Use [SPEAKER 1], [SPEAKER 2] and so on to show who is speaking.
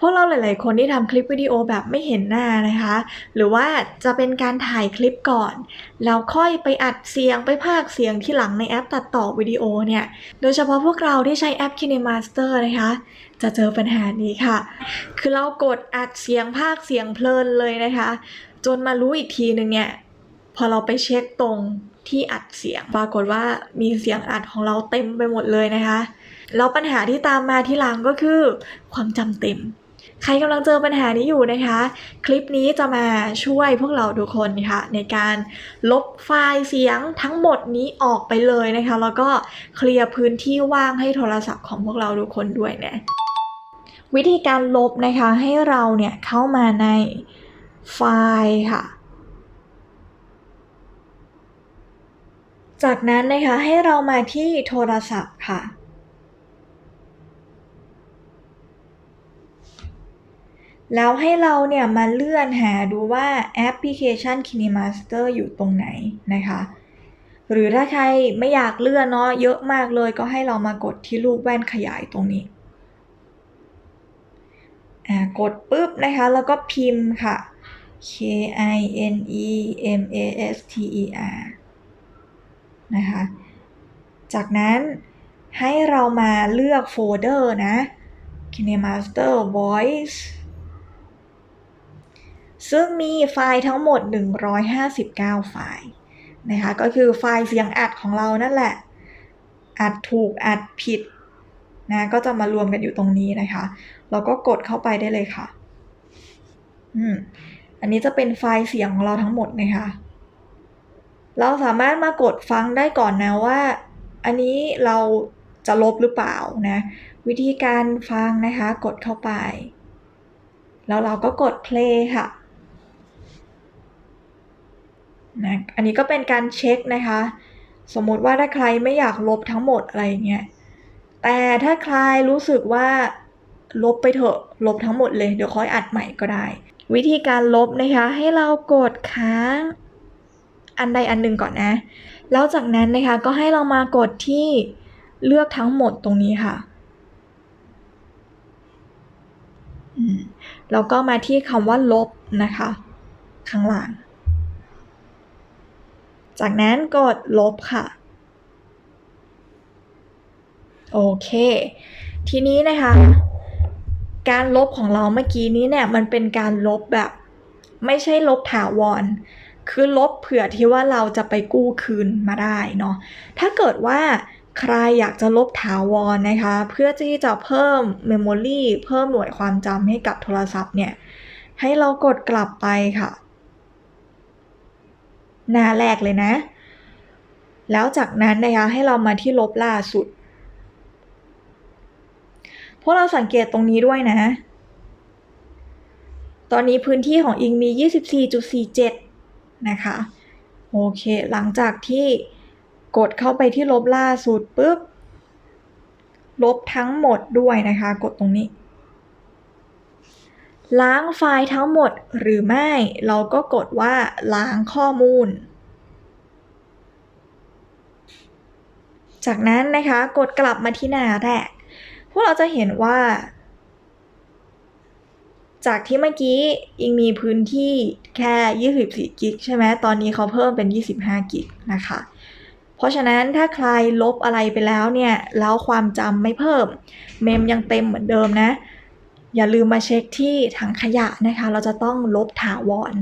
[SPEAKER 1] พวกเราหลาย ๆ คนที่ทำคลิปวิดีโอแบบไม่เห็นหน้านะคะ หรือว่าจะเป็นการถ่ายคลิปก่อนแล้วค่อยไปอัดเสียงไปพากเสียงที่หลังในแอปตัดต่อวิดีโอเนี่ย โดยเฉพาะพวกเราที่ใช้แอป KineMaster นะคะ จะเจอปัญหานี้ค่ะ คือเรากดอัดเสียงพากเสียงเพลินเลยนะคะ จนมารู้อีกทีหนึ่งเนี่ยพอเราไปเช็คตรงที่อัดเสียง ปรากฏว่ามีเสียงอัดของเราเต็มไปหมดเลยนะคะแล้วปัญหาที่ตามมาที่หลังก็คือ ความจำเต็ม ใครกำลังเจอปัญหานี้อยู่นะคะ คลิปนี้จะมาช่วยพวกเราทุกคนค่ะ ในการลบไฟล์เสียงทั้งหมดนี้ออกไปเลยนะคะ แล้วก็เคลียร์พื้นที่ว่างให้โทรศัพท์ของพวกเราทุกคนด้วยนะ วิธีการลบนะคะให้เราเนี่ยเข้ามาในไฟล์ค่ะ จากนั้นนะคะให้เรามาที่โทรศัพท์ค่ะ แล้วให้เราเนี่ยมาเลื่อนหาดูว่าแอปพลิเคชัน KineMaster อยู่ตรงไหนนะคะ หรือถ้าใครไม่อยากเลื่อนเนาะเยอะมากเลยก็ให้เรามากดที่รูปแว่นขยายตรงนี้อ่ากดปุ๊บนะคะ แล้วก็พิมพ์ค่ะ K I N E M A S T E R นะคะ จากนั้นให้เรามาเลือกโฟลเดอร์นะ KineMaster Voice ซึ่งมีไฟล์ทั้งหมด 159 ไฟล์นะคะก็คือไฟล์เสียงอัดของเรานั่นแหละ อัดถูกอัดผิดนะก็จะมารวมกันอยู่ตรงนี้นะคะ เราก็กดเข้าไปได้เลยค่ะอืมอันนี้จะเป็นไฟล์เสียงของเราทั้งหมดนะคะ เราสามารถมากดฟังได้ก่อนนะว่า อันนี้เราจะลบหรือเปล่านะ วิธีการฟังนะคะ กดเข้าไป แล้วเราก็กด play ค่ะ นะอันนี้ก็เป็นการเช็คนะคะ สมมติว่าถ้าใครไม่อยากลบทั้งหมดอะไรเงี้ยแต่ถ้าใครรู้สึกว่าลบไปเถอะลบทั้งหมดเลยเดี๋ยวค่อยอัดใหม่ก็ได้ วิธีการลบนะคะ ให้เรากดค้างอันใดอันหนึ่งก่อนนะ แล้วจากนั้นนะคะก็ให้เรามากดที่เลือกทั้งหมดตรงนี้ค่ะแล้วก็มาที่คำว่าลบนะคะ ข้างล่าง จากนั้นกดลบค่ะ โอเค ทีนี้นะคะ การลบของเราเมื่อกี้นี้เนี่ยมันเป็นการลบแบบ ไม่ใช่ลบถาวร คือลบเผื่อที่ว่าเราจะไปกู้คืนมาได้เนาะ ถ้าเกิดว่าใครอยากจะลบถาวรนะคะ เพื่อที่จะเพิ่มเมมโมรีเพิ่มหน่วยความจำให้กับโทรศัพท์เนี่ย ให้เรากดกลับไปค่ะ หน้าแรกเลยนะ แล้วจากนั้นนะคะให้เรามาที่ลบล่าสุด พวกเราสังเกตตรงนี้ด้วยนะ ตอนนี้พื้นที่ของอิงมี 24.47 นะคะ โอเค หลังจากที่กดเข้าไปที่ลบล่าสุดปุ๊บ ลบทั้งหมดด้วยนะคะ กดตรงนี้ ล้างไฟล์ทั้งหมดหรือไม่ เราก็กดว่าล้างข้อมูล จากนั้นนะคะกดกลับมาที่หน้าแรก พวกเราจะเห็นว่า จากที่เมื่อกี้อิงมีพื้นที่แค่ 24 กิกใช่ไหมตอนนี้เขาเพิ่มเป็น 25 กิกนะคะ เพราะฉะนั้นถ้าใครลบอะไรไปแล้วเนี่ย แล้วความจำไม่เพิ่ม เมมยังเต็มเหมือนเดิมนะ อย่าลืมมาเช็คที่ถังขยะนะคะ เราจะต้องลบถาวร